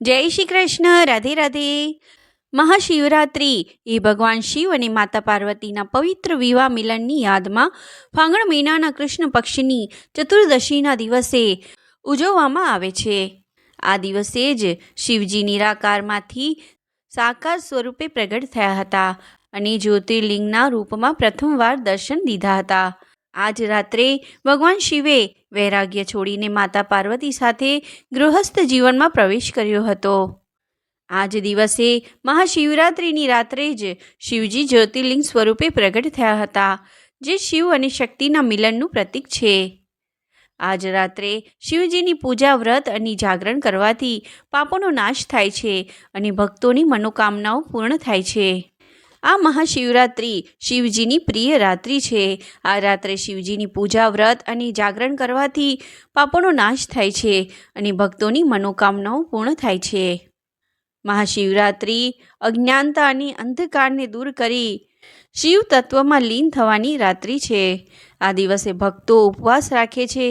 જય શ્રી કૃષ્ણ, રાધે રાધે. મહાશિવરાત્રિ, એ ભગવાન શિવ અને માતા પાર્વતીના પવિત્ર વિવાહ મિલનની યાદમાં ફાગણ મહિનાના કૃષ્ણ પક્ષની ચતુર્દશીના દિવસે ઉજવવામાં આવે છે. આ દિવસે જ શિવજી નિરાકારમાંથી સાકાર સ્વરૂપે પ્રગટ થયા હતા અને જ્યોતિર્લિંગના રૂપમાં પ્રથમવાર દર્શન દીધા હતા. આજ રાત્રે ભગવાન શિવે વૈરાગ્ય છોડીને માતા પાર્વતી સાથે ગૃહસ્થ જીવનમાં પ્રવેશ કર્યો હતો. આજ દિવસે મહાશિવરાત્રિની રાત્રે જ શિવજી જ્યોતિર્લિંગ સ્વરૂપે પ્રગટ થયા હતા, જે શિવ અને શક્તિના મિલનનું પ્રતીક છે. આજ રાત્રે શિવજીની પૂજા વ્રત અને જાગરણ કરવાથી પાપોનો નાશ થાય છે અને ભક્તોની મનોકામનાઓ પૂર્ણ થાય છે. આ મહાશિવરાત્રિ શિવજીની પ્રિય રાત્રિ છે. આ રાત્રે શિવજીની પૂજા વ્રત અને જાગરણ કરવાથી પાપોનો નાશ થાય છે અને ભક્તોની મનોકામનાઓ પૂર્ણ થાય છે. મહાશિવરાત્રિ અજ્ઞાનતા અને અંધકારને દૂર કરી શિવ તત્વમાં લીન થવાની રાત્રિ છે. આ દિવસે ભક્તો ઉપવાસ રાખે છે.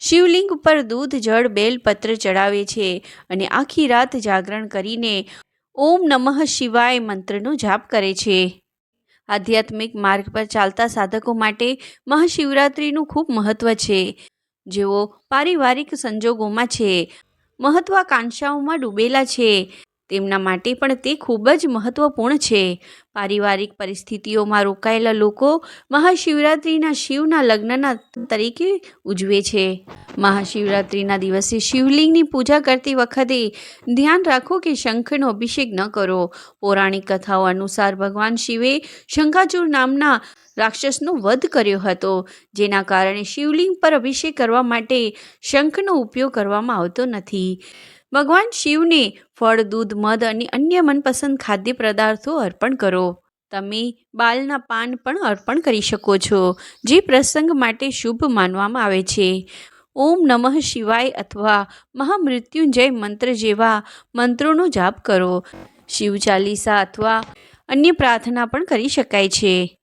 શિવલિંગ પર દૂધ, જળ બેલપત્ર ચડાવે છે અને આખી રાત જાગરણ કરીને ઓમ નમઃ શિવાય મંત્રનો જાપ કરે છે. આધ્યાત્મિક માર્ગ પર ચાલતા સાધકો માટે મહાશિવરાત્રિનું ખૂબ મહત્ત્વ છે. જેઓ પારિવારિક સંજોગોમાં છે, મહત્વાકાંક્ષાઓમાં ડૂબેલા છે. તેમના માટે પણ તે ખૂબ જ મહત્વપૂર્ણ છે. પારિવારિક પરિસ્થિતિઓમાં રોકાયેલા લોકો મહાશિવરાત્રિના શિવના લગ્નના તરીકે ઉજવે છે. મહાશિવરાત્રિના દિવસે શિવલિંગની પૂજા કરતી વખતે ધ્યાન રાખો કે શંખનો અભિષેક ન કરો. પૌરાણિક કથાઓ અનુસાર ભગવાન શિવે શંખાચૂર નામના રાક્ષસનો વધ કર્યો હતો, જેના કારણે શિવલિંગ પર અભિષેક કરવા માટે શંખનો ઉપયોગ કરવામાં આવતો નથી. ભગવાન શિવને ફળ, દૂધ, મધ અને અન્ય મનપસંદ ખાદ્ય પદાર્થો અર્પણ કરો. તમે બાલના પાન પણ અર્પણ કરી શકો છો, જે પ્રસંગ માટે શુભ માનવામાં આવે છે. ઓમ નમઃ શિવાય અથવા મહામૃત્યુંજય મંત્ર જેવા મંત્રોનો જાપ કરો. શિવ ચાલીસા અથવા અન્ય પ્રાર્થના પણ કરી શકાય છે.